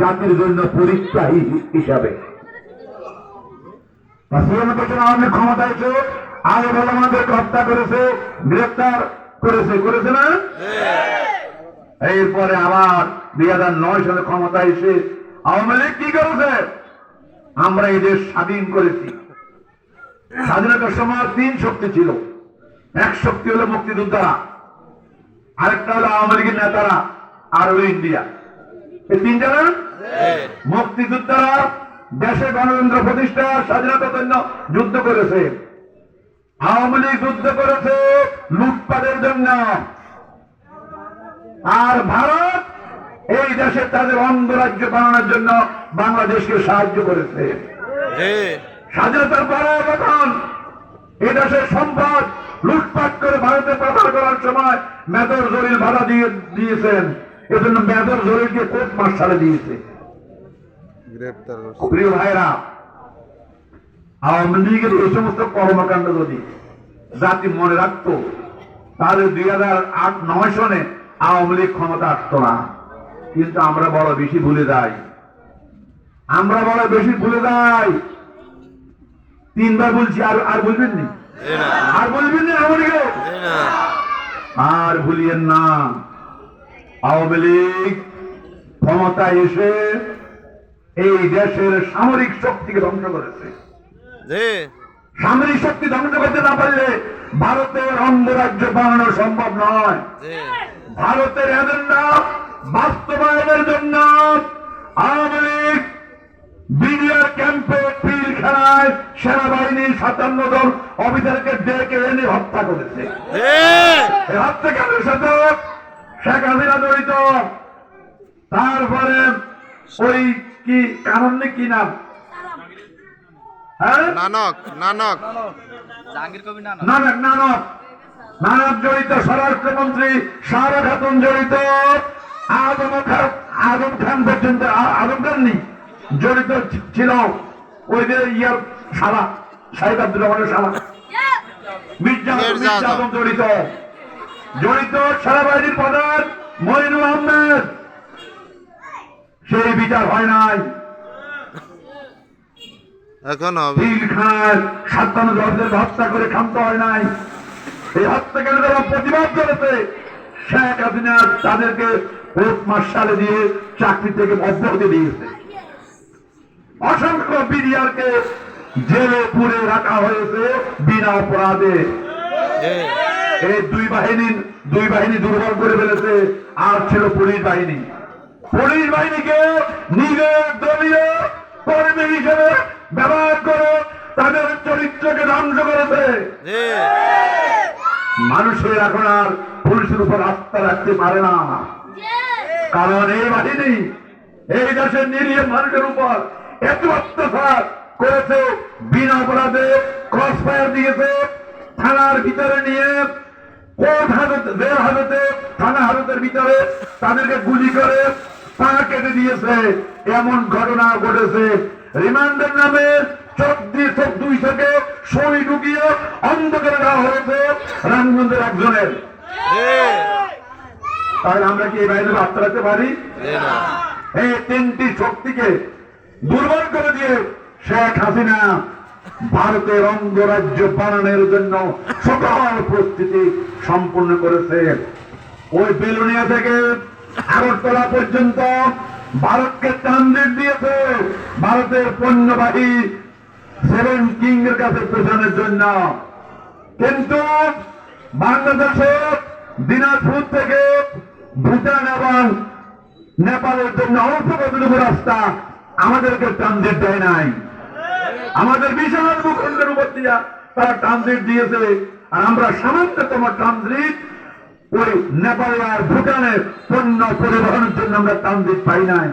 জাতির জন্য পরীক্ষা হিসাবে। সিএম পেছনে ক্ষমতা এসে আগে বলে আমাদেরকে হত্যা করেছে গ্রেপ্তার করেছে। করেছে না? এরপরে আবার দুই হাজার নয় সালে ক্ষমতা এসে আওয়ামী লীগ কি করেছে? আমরা এই দেশ স্বাধীন করেছি। স্বাধীনতার সময় তিন শক্তি ছিল। এক শক্তি হলো মুক্তিযোদ্ধারা আরেকটা হলো আওয়ামী লীগের নেতারা আর হলো ইন্ডিয়া। না? মুক্তিযোদ্ধারা দেশে গণতন্ত্র প্রতিষ্ঠা স্বাধীনতার জন্য যুদ্ধ করেছে। আওয়ামী লীগ যুদ্ধ করেছে লুটপাটের জন্য। আর ভারত এই দেশে তাদের অঙ্গরাজ্য বানানোর জন্য বাংলাদেশকে সাহায্য করেছে। স্বাধীনতার পরে যখন এই দেশের সম্পদ লুটপাট করে ভারতে পাচার করার সময় মেজর জলিল ভাড়া দিয়ে দিয়েছেন এজন্য মেজর জলিলকে কোর্ট মার্শালে দিয়েছে। প্রিয় ভাইরা আওয়ামী লীগের এই সমস্ত কর্মকাণ্ড যদি জাতি মনে রাখতো তাহলে দুই হাজার আট নয় সনে আওয়ামী লীগ ক্ষমতা আসতো না। কিন্তু আমরা বড় বেশি ভুলে যাই। আমরা বড় বেশি ভুলে যাই। তিনবার বলছি আর আর বলবেন নি? আর বলবেন না আওয়ামী লীগের? আর ভুলিয়েন না। আওয়ামী লীগ ক্ষমতায় এসে এই দেশের সামরিক শক্তিকে ধ্বংস করেছে। সামরিক শক্তি ধ্বংস করতে না পারলে ভারতের অঙ্গরাজ্য বানানো সম্ভব নয়। ভারতের এজেন্ডা বাস্তবায়নের জন্য আওয়ামী লীগ বিডিআর ক্যাম্পে পিলখানায় সেনাবাহিনীর সাতান্ন জন অফিসারকে ডেকে এনে হত্যা করেছে। হত্যাকাণ্ডের সাথে শেখ হাসিনা জড়িত। তারপরে ওই কি কারণ কি নাম? হ্যাঁ? নানক নানক। জাহাঙ্গীর কবির না নানক নানক। নানক জড়িত স্বরাষ্ট্রমন্ত্রী সারা খাতুন জড়িত। আজম খান আজম খান পর্যন্ত আজম খান নি জড়িত ছিল ওই যে ইয়ার সারা শাহিদ আব্দুর রহমানের সারা মির্জা জড়িত। জড়িত সেনাবাহিনীর প্রধান মইনুল আহমেদ। সেই বিচার হয় নাই। এখন হবে। পিলখানায় সাতান্ন জনদের হত্যা করে ক্ষান্ত হয় নাই। এই হত্যাকাণ্ড যারা প্রতিবাদ করেছে। শেখ হাসিনা তাদেরকে কোর্ট মার্শালে দিয়ে চাকরি থেকে অব্যাহতি দিয়েছে। অসংখ্য বিডিআরকে জেলে পুরে রাখা হয়েছে বিনা অপরাধে। এই দুই বাহিনী দুই বাহিনী দুর্বল করে ফেলেছে। আর ছিল পুলিশ বাহিনী। পুলিশ বাহিনীকে নিজের দলীয় কর্মী হিসেবে ব্যবহার করে তাদের চরিত্রকে ধ্বংস করেছে। মানুষের এখন আর পুলিশের উপর আস্থা রাখতে পারে না। কারণ এই বাহিনী এই দেশের নিরীহ মানুষের উপর এত অত্যাচার করেছে বিনা অপরাধে ক্রস ফায়ার দিয়েছে থানার ভিতরে নিয়ে কোর্ট হাজতে জেল হাজতে থানা হাজতের ভিতরে তাদেরকে গুলি করে পা কেটে দিয়েছে। এমন ঘটনা ঘটেছে। রিমান্ডের নামে চব্বিশ দুই থেকে সই ঢুকিয়ে অন্ধকারে দেওয়া হয়েছে রামগঞ্জের একজনের। তাহলে আমরা কি এই বাইরে পারি? এই তিনটি শক্তিকে দুর্বল করে দিয়ে শেখ হাসিনা ভারতের অঙ্গরাজ্য বানানোর জন্য সকল প্রস্তুতি সম্পূর্ণ করেছে। ওই বেলুনিয়া থেকে আগরতলা পর্যন্ত ভারতকে ট্রানজিট দিয়েছে। ভারতের পণ্যবাহী সেভেন কিং এর কাছে পৌঁছানোর জন্য। কিন্তু বাংলাদেশের দিনাজপুর থেকে ভুটান এবং নেপালের জন্য অল্প কতটুকু রাস্তা আমাদেরকে ট্রানজিট দেয় নাই। আমাদের বিশাল ভূখণ্ডের উপর দিয়া তারা ট্রানজিট দিয়েছে। আর আমরা সামান্যতম ট্রানজিট ওই নেপালে আর ভুটানের পণ্য পরিবহনের জন্য আমরা ট্রানজিট পাই নাই।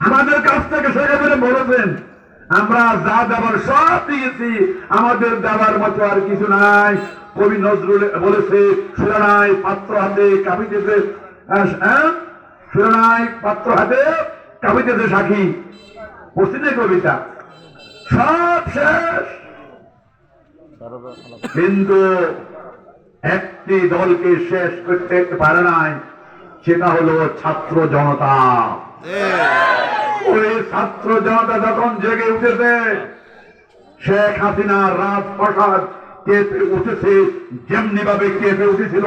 আমাদের কাছ থেকে সেখানে বলেছেন, আমরা যা দেবার সব দিয়েছি, আমাদের দেওয়ার মতো আর কিছু নাই। কবি নজরুল বলেছে সুরানাই পাত্র হাতে কাবিতেছে হ্যাঁ? সুরানাই পাত্র হাতে কাবিতেছে সাক্ষী। এই কবিতা। সব শেষ। কিন্তু একটি দলকে শেষ করতে পারে নাই, সেটা হলো ছাত্র জনতা। ওই ছাত্র জনতা যখন জেগে উঠেছে, শেখ হাসিনা, রাজপ্রসাদ কেঁপে উঠেছে যেমনি ভাবে কেঁপে উঠেছিল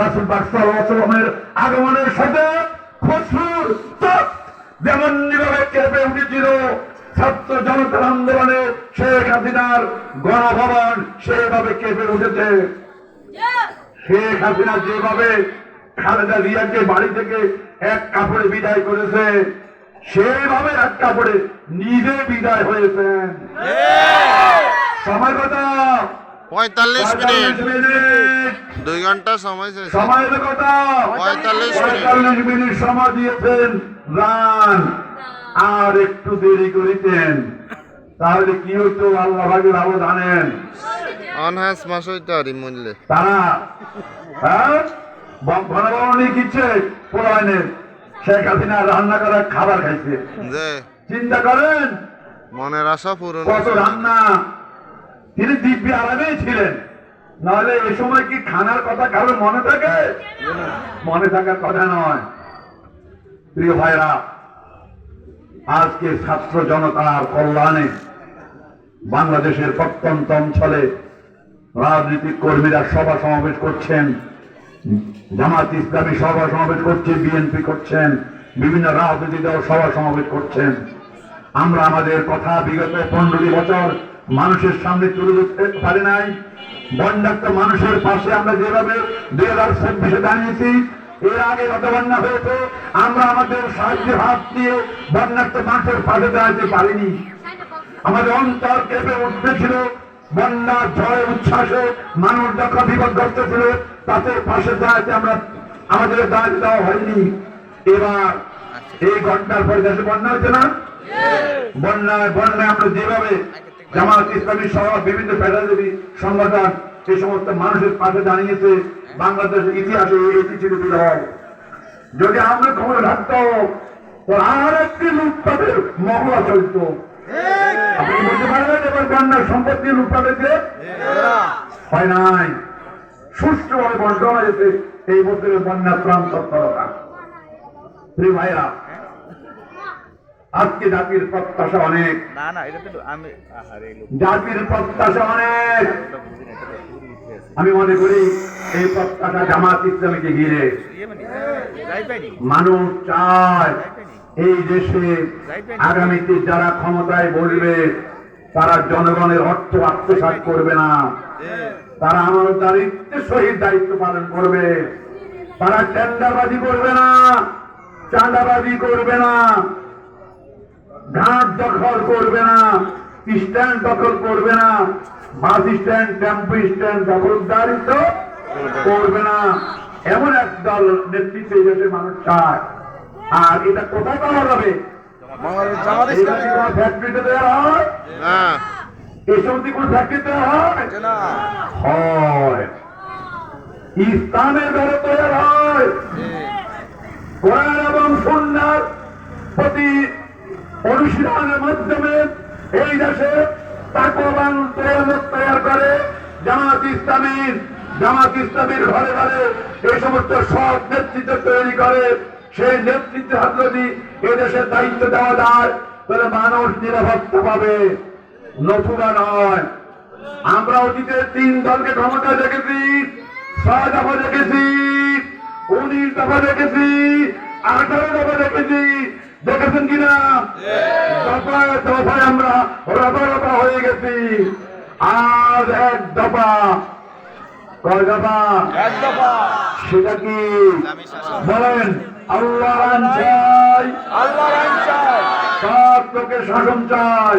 রাসুল বাকসালামের আগমনের সাথে খসরুর যেমনি ভাবে কেঁপে উঠেছিল ছাত্র জনতার আন্দোলনে শেখ হাসিনার গণভবন সেভাবে কেঁপে উঠেছে। শেখ হাসিনা যেভাবে খালেদা জিয়াকে বাড়ি থেকে এক কাপড়ে বিদায় করেছে সেইভাবে এক কাপড়ে নিজে বিদায় হয়েছেন সময় কথা পঁয়তাল্লিশ মিনিট। দুই ঘণ্টা সময় শেষ। সময়ের কথা পঁয়তাল্লিশ মিনিট সময় দিয়েছেন রান। আর একটু দেরি করিতেন তাহলে কি হইতো আল্লাহ ভাগে ভালো জানেন অনহাস মাস হইতে আরি মূল্যে। তারা হ্যাঁ? ঘনবরণী কিচ্ছে পোলায়নের। শেখ হাসিনা রান্না করা খাবার খাইছে। চিন্তা করেন মনের আশা পূরণ কত রান্না। তিনি দিব্যি আরামেই ছিলেন। নাহলে এ সময় কি খানার কথা কারোর মনে থাকে? মনে থাকার কথা নয়। প্রিয় ভাইরা আজকে ছাত্র জনতার কল্যাণে বাংলাদেশের প্রত্যন্ত অঞ্চলে রাজনৈতিক কর্মীরা সভা সমাবেশ করছেন, জামাত ইসলামী সভা সমাবেশ করছে, বিএনপি করছেন, বিভিন্ন রাজনৈতিক দল সভা সমাবেশ করছেন। আমরা আমাদের কথা বিগত পনেরোটি বছর মানুষের সামনে তুলে ধরতে পারি নাই। বন্যাক্ত মানুষের পাশে আমরা যেভাবে দুই হাজার চব্বিশে দাঁড়িয়েছি এর আগে যত বন্যা হয়েছে। আমরা আমাদের সাহায্যের হাত দিয়ে বন্যাক্ত মানুষের পাশে দাঁড়াতে পারিনি। আমাদের অন্তর কেঁপে উঠতেছিল বন্যা ঝড়ে উচ্ছ্বাসে মানুষ যখন বিপদগ্রস্ত ছিল, তাদের পাশে দাঁড়াতে আমরা আমাদের দাঁড়াতে দেওয়া হয়নি। এবার এই ঘটনার পরে দেশে বন্যা হয়েছে না? বন্যায় বন্যায় আমরা যেভাবে জামাত ইসলামী সহ বিভিন্ন পেশাজীবী সংগঠন এই সমস্ত মানুষের পাশে দাঁড়িয়েছে বাংলাদেশের ইতিহাসে এটি ছিল বিরল যদি আমরা থাকতো তো আর একটি লুটপাটের চলতো। হয় সুষ্ঠুভাবে হয়েছে। এই বছরের বন্যার প্রাণ তৎপরতা আজকে জাতির প্রত্যাশা অনেক। না না এটা তো আমি জাতির প্রত্যাশা অনেক। আমি মনে করি এই প্রত্যাশা জামাত ইসলামীকে ঘিরে। ইয়ে মানে মানুষ চায় এই দেশে আগামীতে যারা ক্ষমতায় বসবে তারা জনগণের অর্থ আত্মসাৎ করবে না। তারা আমার দায়িত্বের সহিত দায়িত্ব পালন করবে। তারা টেন্ডারবাজি করবে না। চাঁদাবাজি করবে না। ঘাট দখল করবে না স্ট্যান্ড দখল করবে না বাস স্ট্যান্ড টেম্পো স্ট্যান্ড দখলদারিত্ব করবে না। এমন এক দল নেতৃত্বে এই দেশের মানুষ চায় আর এটা কোথায় পাওয়া যাবে? এটা কি কোনো ফ্যাক্টরিতে দেওয়া হয়? হ্যাঁ এই সমস্ত কোন ফ্যাক্টরিতে হয়? হয়। ইসলামের ঘরে তৈরি হয়। কোরআন এবং সুন্নার প্রতি অনুশীলনের মাধ্যমে এই দেশে তাকবান তৈরি করে, জামাত ইসলামীর জামাত ইসলামীর ঘরে ঘরে এই সমস্ত সব নেতৃত্ব তৈরি করে। সেই নেতৃত্বের হাত যদি এই দেশের দায়িত্ব দেওয়া যায় তাহলে মানুষ নিরাপত্তা পাবে নথুরা নয়। আমরা অতীতে তিন দলকে ক্ষমতা দেখেছি, ছয় দফা দেখেছি, উনিশ দফা দেখেছি, আঠারো দফা দেখেছি দেখেছেন কিনা? দফায় দফায় আমরা রবা রবা হয়ে গেছি। আর এক দফা। কয় দফা? এক দফা। সেটা কি? বলেন আল্লাহ চাই। আল্লাহ চাই। সব লোকের শাসন চাই।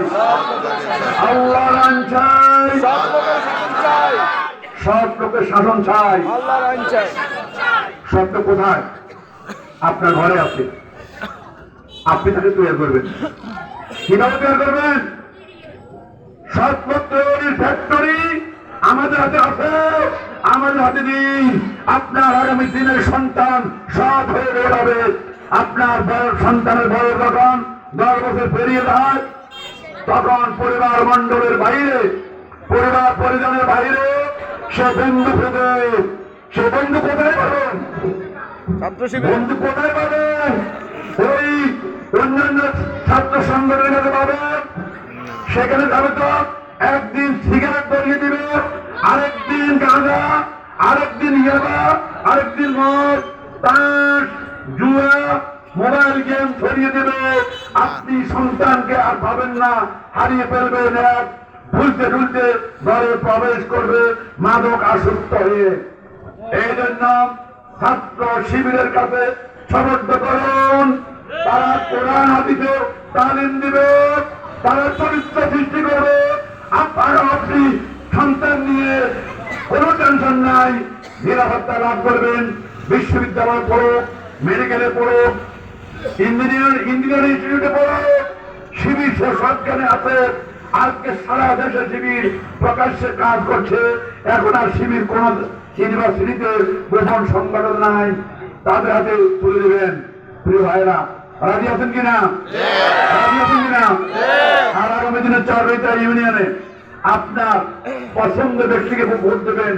আল্লাহ চাই। সব লোকের শাসন চাই। আল্লাহ চাই। সত্য কোথায়? আপনার ঘরে আছে। আপনি তাকে তৈরি করবেন। কীভাবে তৈরি করবেন? ফ্যাক্টরি আমাদের হাতে আছে আমাদের হাতে দিন আপনার আগামী দিনের সন্তান সব হয়ে বের হবে। আপনার সন্তানের বয়স যখন দশ বছর পেরিয়ে যায় তখন পরিবার মণ্ডলের বাইরে পরিবার পরিজনের বাইরে সে বন্ধু খুঁজে সে বন্ধু কোথায় পাবেন? ছাত্র বন্ধু কোথায় পাবেন? ওই অন্যান্য ছাত্র সংগঠনের পাবেন সেখানে যাবে তো একদিন সিগারেট ধরিয়ে দিবে, আরেকদিন গাঁজা, আরেকদিন ইয়াবা, আরেকদিন মদ তাস জুয়া, মোবাইল গেম ছড়িয়ে দেবে। আপনি সন্তানকে আর পাবেন না, হারিয়ে ফেলবেন এক। ভুলতে ভুলতে ঘরে প্রবেশ করবে, মাদক আসক্ত হয়ে। এই জন্য ছাত্র শিবিরের কাছে সমর্থ করুন। তারা কোরআন হাদিতে তালিম দিবে, তারা চরিত্র সৃষ্টি করবে। আপনারা আপনি সন্তান নিয়ে কোনো টেনশন নাই, নিরাপত্তা লাভ করবেন। বিশ্ববিদ্যালয় পড়ো মেডিকেলে পড়ো ইঞ্জিনিয়ার ইঞ্জিনিয়ারিং ইনস্টিটিউটে পড়ো। শিবির সে সজ্ঞানে আছে? আজকে সারা দেশে শিবির প্রকাশ্যে কাজ করছে। এখন আর শিবির কোন ইউনিভার্সিটিতে গোপন সংগঠন নাই। তাদের হাতে তুলে দেবেন। প্রিয় ভাইরা রাজি আছেন কিনা? রাজি আছেন কিনা? আর আগামী দিনে চরবেতা ইউনিয়নে আপনার পছন্দ ব্যক্তিকে ভোট দেবেন,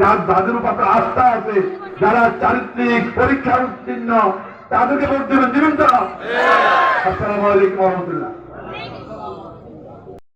যার যাদের উপর আস্থা আছে, যারা চারিত্রিক পরীক্ষার উত্তীর্ণ, তাদেরকে ভোট দেবেন। দিবেন তো? আসসালামু আলাইকুম রহমতুল্লাহ।